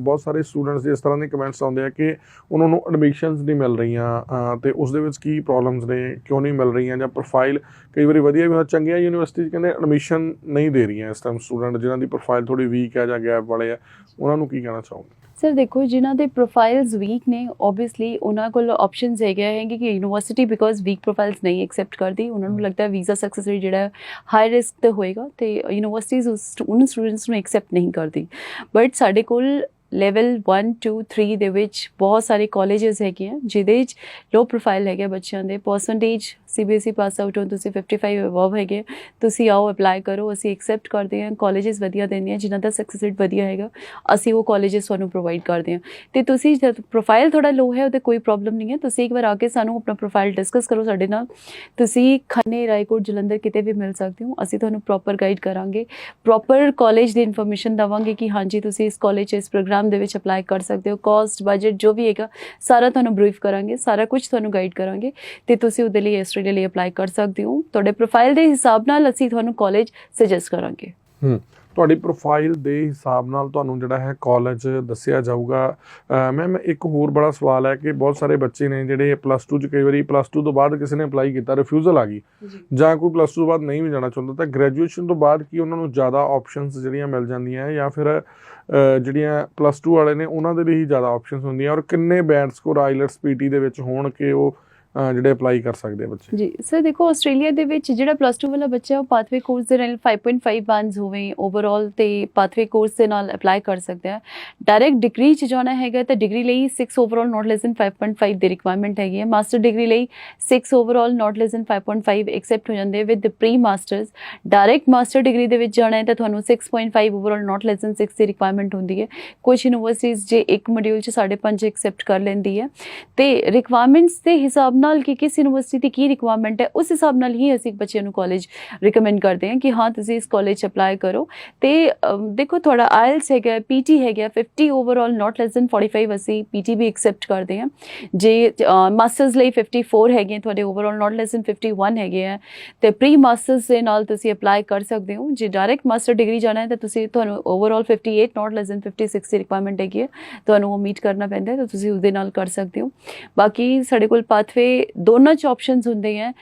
ਬਹੁਤ ਸਾਰੇ ਸਟੂਡੈਂਟਸ ਦੇ ਇਸ ਤਰ੍ਹਾਂ ਦੇ ਕਮੈਂਟਸ ਆਉਂਦੇ ਆ ਕਿ ਉਹਨਾਂ ਨੂੰ ਐਡਮਿਸ਼ਨਸ ਨਹੀਂ ਮਿਲ ਰਹੀਆਂ ਤੇ ਉਸ ਦੇ ਵਿੱਚ ਕੀ ਪ੍ਰੋਬਲਮਸ ਨੇ ਕਿਉਂ ਨਹੀਂ ਮਿਲ ਰਹੀਆਂ ਜਾਂ ਪ੍ਰੋਫਾਈਲ ਕਈ ਵਾਰੀ ਵਧੀਆ ਵੀ ਹੁੰਦਾ ਚੰਗੀਆਂ ਯੂਨੀਵਰਸਿਟੀ ਕਹਿੰਦੇ ਐਡਮਿਸ਼ਨ ਨਹੀਂ ਦੇ ਰਹੀਆਂ ਇਸ ਟਾਈਮ ਸਟੂਡੈਂਟ ਜਿਨ੍ਹਾਂ ਦੀ ਪ੍ਰੋਫਾਈਲ ਥੋੜੀ ਵੀਕ ਹੈ ਜਾਂ ਗੈਪ ਵਾਲੇ ਆ ਉਹਨਾਂ ਨੂੰ ਕੀ ਕਹਿਣਾ ਚਾਹੋਗੇ? ਸਰ ਦੇਖੋ ਜਿਨ੍ਹਾਂ ਦੇ ਪ੍ਰੋਫਾਈਲਸ ਵੀਕ ਨੇ ਓਬਵੀਅਸਲੀ ਉਹਨਾਂ ਕੋਲ ਆਪਸ਼ਨਸ ਹੈਗੇ ਹੈਗੇ ਕਿ ਯੂਨੀਵਰਸਿਟੀ ਬਿਕੋਜ਼ ਵੀਕ ਪ੍ਰੋਫਾਈਲਸ ਨਹੀਂ ਐਕਸੈਪਟ ਕਰਦੀ ਉਹਨਾਂ ਨੂੰ ਲੱਗਦਾ ਵੀਜ਼ਾ ਸਕਸੈਸ ਰੇਟ ਜਿਹੜਾ ਹਾਈ ਰਿਸਕ ਤੇ ਹੋਏਗਾ ਤੇ ਯੂਨੀਵਰਸਿਟੀਜ਼ ਉਸ ਉਹਨਾਂ ਸਟੂਡੈਂਟਸ ਨੂੰ ਐਕਸੈਪਟ ਨਹੀਂ ਕਰਦੀ। ਬਟ ਸਾਡੇ ਕੋਲ ਲੈਵਲ 1 2 3 ਦੇ ਵਿੱਚ ਬਹੁਤ ਸਾਰੇ ਕਾਲਜਸ ਹੈਗੇ ਆ, ਜਿਹਦੇ ਵਿੱਚ ਲੋ ਪ੍ਰੋਫਾਈਲ ਹੈਗੇ ਆ ਬੱਚਿਆਂ ਦੇ। ਪਰਸੈਂਟੇਜ ਸੀਬੀਐਸਈ ਪਾਸ ਆਊਟ ਹੋ ਤੁਸੀਂ 55 ਅਬਵ ਹੈਗੇ ਤੁਸੀਂ ਆਓ ਅਪਲਾਈ ਕਰੋ, ਅਸੀਂ ਐਕਸੈਪਟ ਕਰਦੇ ਹਾਂ। ਕਾਲਜਸ ਵਧੀਆ ਦਿੰਦੇ ਆ, ਜਿਨ੍ਹਾਂ ਦਾ ਸਕਸੈਸ ਰੇਟ ਵਧੀਆ ਹੈਗਾ, ਅਸੀਂ ਉਹ ਕਾਲਜਸ ਤੁਹਾਨੂੰ ਪ੍ਰੋਵਾਈਡ ਕਰਦੇ ਹਾਂ। ਤੇ ਤੁਸੀਂ ਜਦ ਪ੍ਰੋਫਾਈਲ ਥੋੜਾ ਲੋ ਹੈ, ਉਹਦੇ ਕੋਈ ਪ੍ਰੋਬਲਮ ਨਹੀਂ ਹੈ। ਤੁਸੀਂ ਇੱਕ ਵਾਰ ਆ ਕੇ ਸਾਨੂੰ ਆਪਣਾ ਪ੍ਰੋਫਾਈਲ ਡਿਸਕਸ ਕਰੋ ਸਾਡੇ ਨਾਲ। ਤੁਸੀਂ ਖੰਨੇ, ਰਾਏਕੋਟ, ਜਲੰਧਰ ਕਿਤੇ ਵੀ ਮਿਲ ਸਕਦੇ ਹੋ। ਅਸੀਂ ਤੁਹਾਨੂੰ ਪ੍ਰੋਪਰ ਗਾਈਡ ਕਰਾਂਗੇ। ਪ੍ਰੋਪਰ ਕਾਲਜ ਦੀ ਇਨਫੋਰਮੇਸ਼ਨ ਦਵਾਂਗੇ ਕਿ ਹਾਂਜੀ, ਤੁਸੀਂ ਇਸ ਕਾਲਜ ਇਸ ਪ੍ਰੋਗਰਾਮ ਦੇ ਵਿੱਚ ਅਪਲਾਈ ਕਰ ਸਕਦੇ ਹੋ ਕਾਸਟ ਬਜਟ ਜੋ ਵੀ ਹੈਗਾ, ਸਾਰਾ ਤੁਹਾਨੂੰ ਬਰੀਫ ਕਰਾਂਗੇ, ਸਾਰਾ ਕੁਝ ਤੁਹਾਨੂੰ ਗਾਈਡ ਕਰਾਂਗੇ ਤੇ ਤੁਸੀਂ ਉਹਦੇ ਲਈ ਆਸਟ੍ਰੇਲੀਆ ਲਈ ਅਪਲਾਈ ਕਰ ਸਕਦੇ ਹੋ। ਤੁਹਾਡੇ ਪ੍ਰੋਫਾਈਲ ਦੇ ਹਿਸਾਬ ਨਾਲ ਅਸੀਂ ਤੁਹਾਨੂੰ ਕਾਲਜ ਸੁਜੈਸਟ ਕਰਾਂਗੇ। ਹੂੰ। ਤੁਹਾਡੀ ਪ੍ਰੋਫਾਈਲ ਦੇ ਹਿਸਾਬ ਨਾਲ ਤੁਹਾਨੂੰ ਜਿਹੜਾ ਹੈ ਕਾਲਜ ਦੱਸਿਆ ਜਾਊਗਾ। ਮੈਮ ਇੱਕ ਹੋਰ ਬੜਾ ਸਵਾਲ ਹੈ ਕਿ ਬਹੁਤ ਸਾਰੇ ਬੱਚੇ ਨੇ ਜਿਹੜੇ ਪਲੱਸ 2 ਚ ਕਈ ਵਾਰੀ ਪਲੱਸ 2 ਤੋਂ ਬਾਅਦ ਕਿਸੇ ਨੇ ਅਪਲਾਈ ਕੀਤਾ ਰਿਫਿਊਜ਼ਲ ਆ ਗਈ। ਜਾਂ। ਕੋਈ ਪਲੱਸ 2 ਤੋਂ ਬਾਅਦ ਨਹੀਂ ਵੀ ਜਾਣਾ ਚਾਹੁੰਦਾ ਤਾਂ ਗ੍ਰੈਜੂਏਸ਼ਨ ਤੋਂ ਬਾਅਦ ਕੀ ਉਹਨਾਂ ਨੂੰ ਜ਼ਿਆਦਾ ਆਪਸ਼ਨਸ ਜਿਹੜੀਆਂ ਮਿਲ ਜਾਂਦੀਆਂ ਹੈ ਜਾਂ ਫਿਰ ਜਿਹੜੀਆਂ ਪਲੱਸ 2 ਵਾਲੇ ਨੇ ਉਹਨਾਂ ਦੇ ਲਈ ਹੀ ਜ਼ਿਆਦਾ ਆਪਸ਼ਨਸ ਹੁੰਦੀਆਂ ਔਰ ਕਿੰਨੇ ਬੈਂਡ ਸਕੋਰ ਆਈਲਟਸ ਪੀਟੀ ਦੇ ਵਿੱਚ ਹੋਣ ਕਿ ਉਹ ਜਿਹੜੇ ਅਪਲਾਈ ਕਰ ਸਕਦੇ ਆ ਬੱਚੇ। ਜੀ ਸਰ ਦੇਖੋ, ਆਸਟ੍ਰੇਲੀਆ ਦੇ ਵਿੱਚ ਜਿਹੜਾ ਪਲੱਸ 2 ਵਾਲਾ ਬੱਚਾ ਉਹ ਪਾਥਵੇ ਕੋਰਸ ਦੇ ਨਾਲ 5.5 ਬੈਂਡਸ ਹੋਵੇ ਓਵਰਆਲ ਤੇ ਪਾਥਵੇ ਕੋਰਸ ਦੇ ਨਾਲ ਅਪਲਾਈ ਕਰ ਸਕਦਾ ਹੈ ਡਾਇਰੈਕਟ ਡਿਗਰੀ ਚ ਜਾਣਾ ਹੈਗਾ, ਤਾਂ ਡਿਗਰੀ ਲਈ 6 ਓਵਰਆਲ ਨਾਟ ਲੈਸ ਦੈਨ 5.5 ਦੀ ਰਿਕੁਆਇਰਮੈਂਟ ਹੈਗੀ ਹੈ। ਮਾਸਟਰ ਡਿਗਰੀ ਲਈ 6 overall not less than 5.5 accept ਹੋ ਜਾਂਦੇ with pre masters direct master degree ਦੇ ਵਿੱਚ ਜਾਣਾ ਹੈ, ਤਾਂ ਤੁਹਾਨੂੰ 6.5 ਓਵਰਆਲ ਨਾਟ ਲੈਸ ਦੈਨ 6 ਦੀ ਰਿਕੁਆਇਰਮੈਂਟ ਹੁੰਦੀ ਹੈ। ਕੁਝ ਯੂਨੀਵਰਸਿਟੀਜ਼ ਜੇ ਇੱਕ ਮੋਡਿਊਲ ਚ 5.5 ਐਕਸੈਪਟ ਕਰ ਲੈਂਦੀ ਹੈ। ਤੇ ਰਿਕੁਆਇਰਮੈਂਟਸ ਦੇ ਹਿਸਾਬ ਨਾਲ ਨਾਲ ਕਿ ਕਿਸ ਯੂਨੀਵਰਸਿਟੀ ਦੀ ਕੀ ਰਿਕੁਆਇਰਮੈਂਟ ਹੈ ਉਸ ਹਿਸਾਬ ਨਾਲ ਹੀ ਅਸੀਂ ਬੱਚੇ ਨੂੰ ਕਾਲਜ ਰეკਮੈਂਡ ਕਰਦੇ ਹਾਂ ਕਿ ਹਾਂ ਤੁਸੀਂ ਇਸ ਕਾਲਜ 'ਚ ਅਪਲਾਈ ਕਰੋ। ਤੇ ਦੇਖੋ ਤੁਹਾਡਾ ਆਇਲਸ ਹੈਗਾ ਪੀਟੀ ਹੈਗਾ 50 ਓਵਰਆਲ ਨਾਟ ਲੈਸ ਦੈਨ 45 ਅਸੀਂ ਪੀਟੀ ਵੀ ਐਕਸੈਪਟ ਕਰਦੇ ਹਾਂ। ਜੇ ਮਾਸਟਰਸ ਲਈ 54 ਹੈਗੇ ਆ, ਤੁਹਾਡੇ ਓਵਰਆਲ ਨਾਟ ਲੈਸ ਦੈਨ 51 ਹੈਗੇ ਆ ਤੇ ਪ੍ਰੀ ਮਾਸਟਰਸ ਦੇ ਨਾਲ ਤੁਸੀਂ ਅਪਲਾਈ ਕਰ ਸਕਦੇ ਹੋ। ਜੇ ਡਾਇਰੈਕਟ ਮਾਸਟਰ ਡਿਗਰੀ ਜਾਣਾ ਹੈ ਤਾਂ ਤੁਸੀਂ ਤੁਹਾਨੂੰ ਓਵਰਆਲ 58 ਨਾਟ ਲੈਸ ਦੈਨ 56 ਦੀ ਰਿਕੁਆਇਰਮੈਂਟ ਹੈਗੀ ਹੈ। ਤੁਹਾਨੂੰ ਉਹ ਮੀਟ ਕਰਨਾ ਪੈਂਦਾ ਹੈ ਤਾਂ ਤੁਸੀਂ ਉਸ ਦੇ ਨਾਲ ਕਰ ਸਕਦੇ ਹੋ। ਬਾਕੀ ਸਾਡੇ ਕੋਲ ਪਾਥਵੇ ਦੋਨਾਂ ਚ ਆਪਸ਼ਨਸ ਹੁੰਦੇ ਹੈ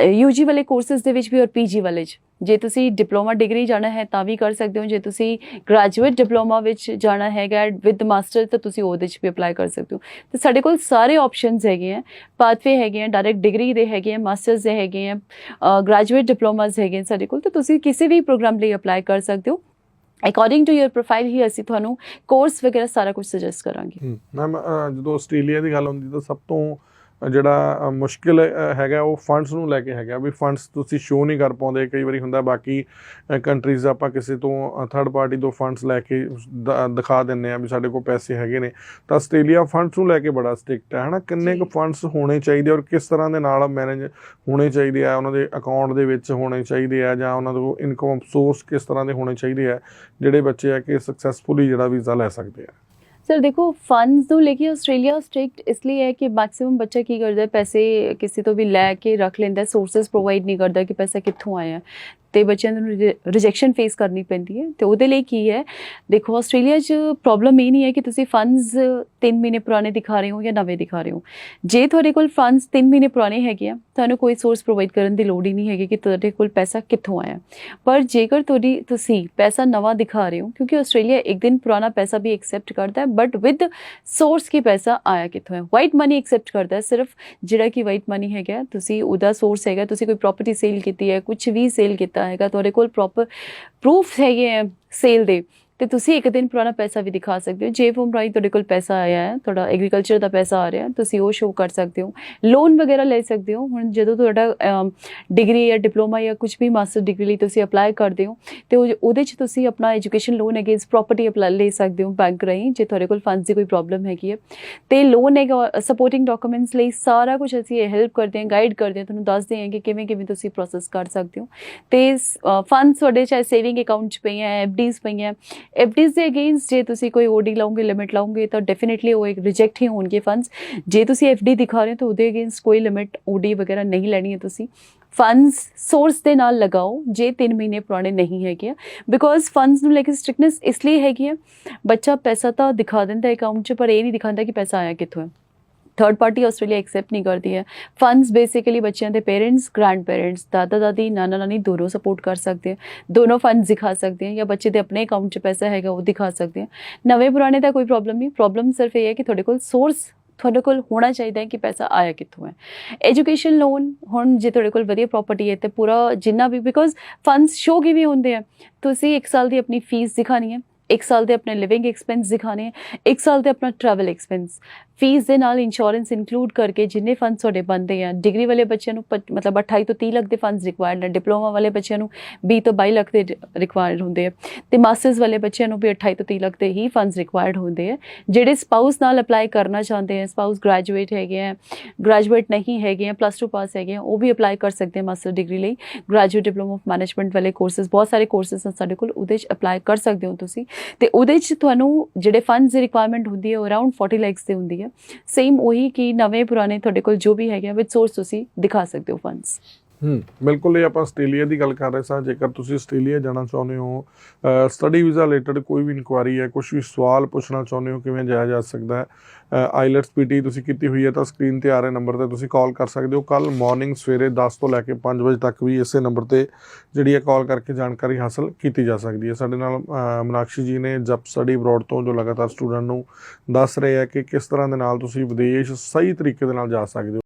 ਯੂਜੀ ਵਾਲੇ ਕੋਰਸਸ ਦੇ ਵਿੱਚ ਵੀ ਔਰ ਪੀਜੀ ਵਾਲੇ ਚ। ਜੇ ਤੁਸੀਂ ਡਿਪਲੋਮਾ ਡਿਗਰੀ ਜਾਣਾ ਹੈ ਤਾਂ ਵੀ ਕਰ ਸਕਦੇ ਹੋ। ਜੇ ਤੁਸੀਂ ਗ੍ਰੈਜੂਏਟ ਡਿਪਲੋਮਾ ਵਿੱਚ ਜਾਣਾ ਹੈਗਾ ਵਿਦ ਮਾਸਟਰ ਤਾਂ ਤੁਸੀਂ ਉਹਦੇ ਚ ਵੀ ਅਪਲਾਈ ਕਰ ਸਕਦੇ ਹੋ। ਤੇ ਸਾਡੇ ਕੋਲ ਸਾਰੇ ਆਪਸ਼ਨਸ ਹੈਗੇ ਆ। ਪਾਥਵੇ ਹੈਗੇ ਆ ਡਾਇਰੈਕਟ ਡਿਗਰੀ ਦੇ ਹੈਗੇ ਆ ਮਾਸਟਰਸ ਦੇ ਹੈਗੇ ਆ ਗ੍ਰੈਜੂਏਟ ਡਿਪਲੋਮਾਸ ਹੈਗੇ ਆ ਸਾਡੇ ਕੋਲ। ਤਾਂ ਤੁਸੀਂ ਕਿਸੇ ਵੀ ਪ੍ਰੋਗਰਾਮ ਲਈ ਅਪਲਾਈ ਕਰ ਸਕਦੇ ਹੋ। ਅਕੋਰਡਿੰਗ ਟੂ ਯਰ ਪ੍ਰੋਫਾਈਲ ਹੀ ਅਸੀਂ ਤੁਹਾਨੂੰ ਕੋਰਸ ਵਗੈਰਾ ਸਾਰਾ ਕੁਝ ਸੁਜੈਸਟ ਕਰਾਂਗੇ। ਮੈਮ ਜਦੋਂ ਆਸਟ੍ਰੇਲੀਆ ਦੀ ਗੱਲ ਹੁੰਦੀ ਤਾਂ ਸਭ ਤੋਂ ਜਿਹੜਾ ਮੁਸ਼ਕਿਲ ਹੈਗਾ ਉਹ ਫੰਡਸ ਨੂੰ ਲੈ ਕੇ ਹੈਗਾ ਵੀ ਫੰਡਸ ਤੁਸੀਂ ਸ਼ੋ ਨਹੀਂ ਕਰ ਪਾਉਂਦੇ। ਕਈ ਵਾਰੀ ਹੁੰਦਾ ਬਾਕੀ ਕੰਟਰੀਜ਼ ਆਪਾਂ ਕਿਸੇ ਤੋਂ ਥਰਡ ਪਾਰਟੀ ਤੋਂ ਫੰਡਸ ਲੈ ਕੇ ਦਿਖਾ ਦਿੰਨੇ ਆ ਵੀ ਸਾਡੇ ਕੋਲ ਪੈਸੇ ਹੈਗੇ ਨੇ। ਤਾਂ ਆਸਟ੍ਰੇਲੀਆ ਫੰਡਸ ਨੂੰ ਲੈ ਕੇ ਬੜਾ ਸਟ੍ਰਿਕਟ ਹੈ ਹਨਾ? ਕਿੰਨੇ ਕੁ। ਫੰਡਸ ਹੋਣੇ ਚਾਹੀਦੇ ਔਰ ਕਿਸ ਤਰ੍ਹਾਂ ਦੇ ਨਾਲ ਮੈਨੇਜ ਹੋਣੇ ਚਾਹੀਦੇ ਆ? ਉਹਨਾਂ ਦੇ ਅਕਾਊਂਟ ਦੇ ਵਿੱਚ ਹੋਣੇ ਚਾਹੀਦੇ ਆ ਜਾਂ ਉਹਨਾਂ ਦੇ ਇਨਕਮ ਸੋਰਸ ਕਿਸ ਤਰ੍ਹਾਂ ਦੇ ਹੋਣੇ ਚਾਹੀਦੇ ਆ? ਜਿਹੜੇ ਬੱਚੇ ਆ ਕਿ ਸਕਸੈਸਫੁਲੀ ਜਿਹੜਾ ਵੀਜ਼ਾ ਲੈ ਸਕਦੇ ਆ। ਸਰ ਦੇਖੋ ਫੰਡਸ ਨੂੰ ਲੈ ਕੇ ਆਸਟ੍ਰੇਲੀਆ ਸਟ੍ਰਿਕਟ ਇਸ ਲਈ ਹੈ ਕਿ ਮੈਕਸਿਮਮ ਬੱਚਾ ਕੀ ਕਰਦਾ ਪੈਸੇ ਕਿਸੇ ਤੋਂ ਵੀ ਲੈ ਕੇ ਰੱਖ ਲੈਂਦਾ ਸੋਰਸਸ ਪ੍ਰੋਵਾਈਡ ਨਹੀਂ ਕਰਦਾ ਕਿ ਪੈਸਾ ਕਿੱਥੋਂ ਆਇਆ ਤੇ ਬੱਚਿਆਂ ਨੂੰ ਰਿਜੈਕਸ਼ਨ ਫੇਸ ਕਰਨੀ ਪੈਂਦੀ ਹੈ। ਤੇ ਉਹਦੇ ਲਈ ਕੀ ਹੈ? ਦੇਖੋ, ਆਸਟ੍ਰੇਲੀਆ 'ਚ ਪ੍ਰੋਬਲਮ ਇਹ ਨਹੀਂ ਹੈ ਕਿ ਤੁਸੀਂ ਫੰਡਸ 3 ਮਹੀਨੇ ਪੁਰਾਣੇ ਦਿਖਾ ਰਹੇ ਹੋ ਜਾਂ ਨਵੇਂ ਦਿਖਾ ਰਹੇ ਹੋ। ਜੇ ਤੁਹਾਡੇ ਕੋਲ ਫੰਡਸ 3 ਮਹੀਨੇ ਪੁਰਾਣੇ ਹੈਗੇ ਆ, ਤੁਹਾਨੂੰ ਕੋਈ ਸੋਰਸ ਪ੍ਰੋਵਾਈਡ ਕਰਨ ਦੀ ਲੋੜ ਹੀ ਨਹੀਂ ਹੈਗੀ ਕਿ ਤੁਹਾਡੇ ਕੋਲ ਪੈਸਾ ਕਿੱਥੋਂ ਆਇਆ। ਪਰ ਜੇਕਰ ਤੁਹਾਡੀ, ਤੁਸੀਂ ਪੈਸਾ ਨਵਾਂ ਦਿਖਾ ਰਹੇ ਹੋ, ਕਿਉਂਕਿ ਆਸਟ੍ਰੇਲੀਆ ਇੱਕ ਦਿਨ ਪੁਰਾਣਾ ਪੈਸਾ ਵੀ ਐਕਸੈਪਟ ਕਰਦਾ ਹੈ ਬਟ ਵਿਦ ਸੋਰਸ ਕੀ ਪੈਸਾ ਆਇਆ ਕਿੱਥੋਂ ਹੈ? ਵਾਈਟ ਮਨੀ ਐਕਸੈਪਟ ਕਰਦਾ ਹੈ, ਸਿਰਫ ਜਿਹੜਾ ਕਿ ਵਾਈਟ ਮਨੀ ਹੈਗਾ, ਤੁਸੀਂ ਉਹਦਾ ਸੋਰਸ ਹੈਗਾ, ਤੁਸੀਂ ਕੋਈ ਪ੍ਰਾਪਰਟੀ ਸੇਲ ਕੀਤੀ ਹੈ ਕੁਝ ਵੀ ਸੇਲ ਕੀਤਾ ਹੈਗਾ ਤੁਹਾਡੇ ਕੋਲ ਪ੍ਰੋਪਰ ਪ੍ਰੂਫ ਹੈਗੇ ਹੈ ਸੇਲ ਦੇ। ਤੇ ਤੁਸੀਂ ਇੱਕ ਦਿਨ ਪੁਰਾਣਾ ਪੈਸਾ ਵੀ ਦਿਖਾ ਸਕਦੇ ਹੋ। ਜੇ ਫੋਮ ਰਾਈ ਤੁਹਾਡੇ ਕੋਲ ਪੈਸਾ ਆਇਆ ਹੈ, ਤੁਹਾਡਾ ਐਗਰੀਕਲਚਰ ਦਾ ਪੈਸਾ ਆ ਰਿਹਾ ਤੁਸੀਂ ਉਹ ਸ਼ੋਅ ਕਰ ਸਕਦੇ ਹੋ। ਲੋਨ ਵਗੈਰਾ ਲੈ ਸਕਦੇ ਹੋ। ਹੁਣ ਜਦੋਂ ਤੁਹਾਡਾ ਡਿਗਰੀ ਜਾਂ ਡਿਪਲੋਮਾ ਜਾਂ ਕੁਝ ਵੀ ਮਾਸਟਰ ਡਿਗਰੀ ਲਈ ਤੁਸੀਂ ਅਪਲਾਈ ਕਰਦੇ ਹੋ, ਤੇ ਉਹ- ਉਹਦੇ 'ਚ ਤੁਸੀਂ ਆਪਣਾ education loan against property apply ਲੈ ਸਕਦੇ ਹੋ ਬੈਂਕ ਰਾਹੀਂ, ਜੇ ਤੁਹਾਡੇ ਕੋਲ ਫੰਡਸ ਦੀ ਕੋਈ ਪ੍ਰੋਬਲਮ ਹੈਗੀ ਹੈ। ਤੇ ਲੋਨ ਹੈਗਾ ਸਪੋਰਟਿੰਗ ਡਾਕੂਮੈਂਟਸ ਲਈ ਸਾਰਾ ਕੁਝ ਅਸੀਂ ਹੈਲਪ ਕਰਦੇ ਹਾਂ ਗਾਈਡ ਕਰਦੇ ਹਾਂ, ਤੁਹਾਨੂੰ ਦੱਸਦੇ ਹਾਂ ਕਿ ਕਿਵੇਂ ਕਿਵੇਂ ਤੁਸੀਂ ਪ੍ਰੋਸੈਸ ਕਰ ਸਕਦੇ ਹੋ। ਤੇ ਫੰਡਸ ਤੁਹਾਡੇ ਚਾਹੇ ਸੇਵਿੰਗ ਅਕਾਊਂਟ 'ਚ ਪਈਆਂ ਐਫਡੀਜ਼ ਪਈਆਂ ਐਫਡੀਜ਼ ਦੇ ਅਗੇਂਸਟ ਜੇ ਤੁਸੀਂ ਕੋਈ ਓਡੀ ਲਾਓਗੇ ਲਿਮਿਟ ਲਾਓਗੇ ਤਾਂ ਡੈਫੀਨਿਟਲੀ ਉਹ ਇੱਕ ਰਿਜੈਕਟ ਹੀ ਹੋਣਗੇ ਫੰਡਸ ਜੇ ਤੁਸੀਂ ਐਫਡੀ ਦਿਖਾ ਰਹੇ ਹੋ, ਤਾਂ ਉਹਦੇ ਅਗੇਂਸਟ ਕੋਈ ਲਿਮਿਟ ਓਡੀ ਵਗੈਰਾ ਨਹੀਂ ਲੈਣੀ ਹੈ ਤੁਸੀਂ। ਫੰਡਸ ਸੋਰਸ ਦੇ ਨਾਲ ਲਗਾਓ, ਜੇ 3 ਮਹੀਨੇ ਪੁਰਾਣੇ ਨਹੀਂ ਹੈਗੇ ਬਿਕੋਜ਼ ਫੰਡਸ ਨੂੰ ਲੈ ਕੇ ਸਟ੍ਰਿਕਨੈਸ ਇਸ ਲਈ ਹੈਗੀ ਹੈ ਬੱਚਾ ਪੈਸਾ ਤਾਂ ਦਿਖਾ ਦਿੰਦਾ ਅਕਾਊਂਟ 'ਚ, ਪਰ ਇਹ ਨਹੀਂ ਦਿਖਾਉਂਦਾ ਕਿ ਪੈਸਾ ਆਇਆ ਕਿੱਥੋਂ ਹੈ। ਥਰਡ ਪਾਰਟੀ ਆਸਟ੍ਰੇਲੀਆ ਐਕਸੈਪਟ ਨਹੀਂ ਕਰਦੀ ਹੈ ਫੰਡਸ ਬੇਸਿਕਲੀ ਬੱਚਿਆਂ ਦੇ ਪੇਰੈਂਟਸ ਗ੍ਰੈਂਡ ਪੇਰੈਂਟਸ ਦਾਦਾ ਦਾਦੀ ਨਾਨਾ ਨਾਨੀ ਦੋਨੋਂ ਸਪੋਰਟ ਕਰ ਸਕਦੇ ਆ ਦੋਨੋਂ ਫੰਡਸ ਦਿਖਾ ਸਕਦੇ ਆ ਜਾਂ ਬੱਚੇ ਦੇ ਆਪਣੇ ਅਕਾਊਂਟ 'ਚ ਪੈਸਾ ਹੈਗਾ ਉਹ ਦਿਖਾ ਸਕਦੇ ਆ ਨਵੇਂ ਪੁਰਾਣੇ ਦਾ ਕੋਈ ਪ੍ਰੋਬਲਮ ਨਹੀਂ ਪ੍ਰੋਬਲਮ ਸਿਰਫ ਇਹ ਹੈ ਕਿ ਤੁਹਾਡੇ ਕੋਲ ਸੋਰਸ ਤੁਹਾਡੇ ਕੋਲ ਹੋਣਾ ਚਾਹੀਦਾ ਹੈ ਕਿ ਪੈਸਾ ਆਇਆ ਕਿੱਥੋਂ ਹੈ ਐਜੂਕੇਸ਼ਨ ਲੋਨ ਹੁਣ ਜੇ ਤੁਹਾਡੇ ਕੋਲ ਵਧੀਆ ਪ੍ਰਾਪਰਟੀ ਹੈ ਤੇ ਪੂਰਾ ਜਿੰਨਾ ਵੀ ਬਿਕੋਜ਼ ਫੰਡਸ ਸ਼ੋ ਕਿਵੇਂ ਹੁੰਦੇ ਆ ਤੁਸੀਂ 1 ਸਾਲ ਦੀ ਆਪਣੀ ਫੀਸ ਦਿਖਾਣੀ ਹੈ ਇੱਕ ਸਾਲ ਦੇ ਆਪਣੇ ਲਿਵਿੰਗ ਐਕਸਪੈਂਸ ਦਿਖਾਣੇ ਹੈ 1 ਸਾਲ ਦੇ ਆਪਣਾ ਟਰੈਵਲ ਐਕਸਪੈਂਸ ਫੀਸ ਦੇ ਨਾਲ ਇੰਸ਼ੋਰੈਂਸ ਇਨਕਲੂਡ ਕਰਕੇ ਜਿੰਨੇ ਫੰਡ ਤੁਹਾਡੇ ਬਣਦੇ ਆ ਡਿਗਰੀ ਵਾਲੇ ਬੱਚਿਆਂ ਨੂੰ ਪੱਚ- ਮਤਲਬ 28 ਤੋਂ 30 ਲੱਖ ਦੇ ਫੰਡਸ ਰਿਕੁਆਇਰਡ ਨੇ ਡਿਪਲੋਮਾ ਵਾਲੇ ਬੱਚਿਆਂ ਨੂੰ 20 ਤੋਂ 22 ਲੱਖ ਦੇ ਰਿਕੁਆਇਰਡ ਹੁੰਦੇ ਆ, ਤੇ ਮਾਸਟਰਸ ਵਾਲੇ ਬੱਚਿਆਂ ਨੂੰ ਵੀ 28 ਤੋਂ 30 ਲੱਖ ਦੇ ਹੀ ਫੰਡਸ ਰਿਕੁਆਇਰਡ ਹੁੰਦੇ ਆ, ਜਿਹੜੇ ਸਪਾਊਸ ਨਾਲ ਅਪਲਾਈ ਕਰਨਾ ਚਾਹੁੰਦੇ ਆ ਸਪਾਊਸ ਗ੍ਰੈਜੂਏਟ ਹੈਗੇ ਆ ਗ੍ਰੈਜੂਏਟ ਨਹੀਂ ਹੈਗੇ ਆ ਪਲੱਸ 2 ਪਾਸ ਹੈਗੇ ਆ, ਉਹ ਵੀ ਅਪਲਾਈ ਕਰ ਸਕਦੇ ਆ ਮਾਸਟਰ ਡਿਗਰੀ ਲਈ ਗ੍ਰੈਜੂਏਟ ਡਿਪਲੋਮਾ ਆਫ ਮੈਨੇਜਮੈਂਟ ਵਾਲੇ ਕੋਰਸਸ ਬਹੁਤ ਸਾਰੇ ਕੋਰਸਸ ਹਨ ਸਾਡੇ ਕੋਲ, ਉਹਦੇ 'ਚ ਅਪਲਾਈ ਕਰ ਸਕਦੇ ਹੋ ਤੁਸੀਂ, ਤੇ ਉਹਦੇ 'ਚ ਤੁਹਾਨੂੰ ਜਿਹੜੇ ਫੰਡਸ ਦੀ ਰਿਕੁਆਇਰਮੈਂਟ ਹੁੰਦੀ ਹੈ ਉਹ ਅਰਾਊਂਡ 40 ਲੈਕਸ ਦੀ ਹੁੰਦੀ ਹੈ ਸੇਮ ਉਹੀ ਕਿ ਨਵੇਂ ਪੁਰਾਣੇ ਤੁਹਾਡੇ ਕੋਲ ਜੋ ਵੀ ਹੈਗੇ ਵਿਦ ਸੋਰਸ ਤੁਸੀਂ ਦਿਖਾ ਸਕਦੇ ਹੋ ਫੰਡਸ ਹੂੰ ਬਿਲਕੁਲ ਇਹ ਆਪਾਂ ਆਸਟ੍ਰੇਲੀਆ ਦੀ ਗੱਲ ਕਰ ਰਹੇ ਸਾਂ। ਜੇਕਰ ਤੁਸੀਂ ਆਸਟ੍ਰੇਲੀਆ ਜਾਣਾ ਚਾਹੁੰਦੇ ਹੋ ਸਟੱਡੀ ਵੀਜ਼ਾ ਰਿਲੇਟਡ ਕੋਈ ਵੀ ਇਨਕੁਆਰੀ ਹੈ ਕੁਝ ਵੀ ਸਵਾਲ ਪੁੱਛਣਾ ਚਾਹੁੰਦੇ ਹੋ ਕਿਵੇਂ ਜਾਇਆ ਜਾ ਸਕਦਾ ਹੈ ਆਈਲੈਟਸ ਪੀਟੀ ਤੁਸੀਂ ਕੀਤੀ ਹੋਈ ਹੈ ਤਾਂ ਸਕਰੀਨ ਤੇ ਆ ਰਹੇ ਨੰਬਰ ਤੇ ਤੁਸੀਂ ਕਾਲ ਕਰ ਸਕਦੇ ਹੋ। ਕੱਲ ਮਾਰਨਿੰਗ ਸਵੇਰੇ 10 ਤੋਂ ਲੈ ਕੇ 5 ਵਜੇ ਤੱਕ ਵੀ ਇਸੇ ਨੰਬਰ ਤੇ ਜਿਹੜੀ ਹੈ ਕਾਲ ਕਰਕੇ ਜਾਣਕਾਰੀ ਹਾਸਲ ਕੀਤੀ ਜਾ ਸਕਦੀ ਹੈ। ਸਾਡੇ ਨਾਲ ਅ, ਮਨਾਕਸ਼ੀ ਜੀ ਨੇ ਜਬ ਸਟੱਡੀ ਅਬਰੋਡ ਤੋਂ ਜੋ ਲਗਾਤਾਰ ਸਟੂਡੈਂਟ ਨੂੰ ਦੱਸ ਰਹੇ ਆ ਕਿ ਕਿਸ ਤਰ੍ਹਾਂ ਦੇ ਨਾਲ ਤੁਸੀਂ ਵਿਦੇਸ਼ ਸਹੀ ਤਰੀਕੇ ਦੇ ਨਾਲ ਜਾ ਸਕਦੇ ਹੋ।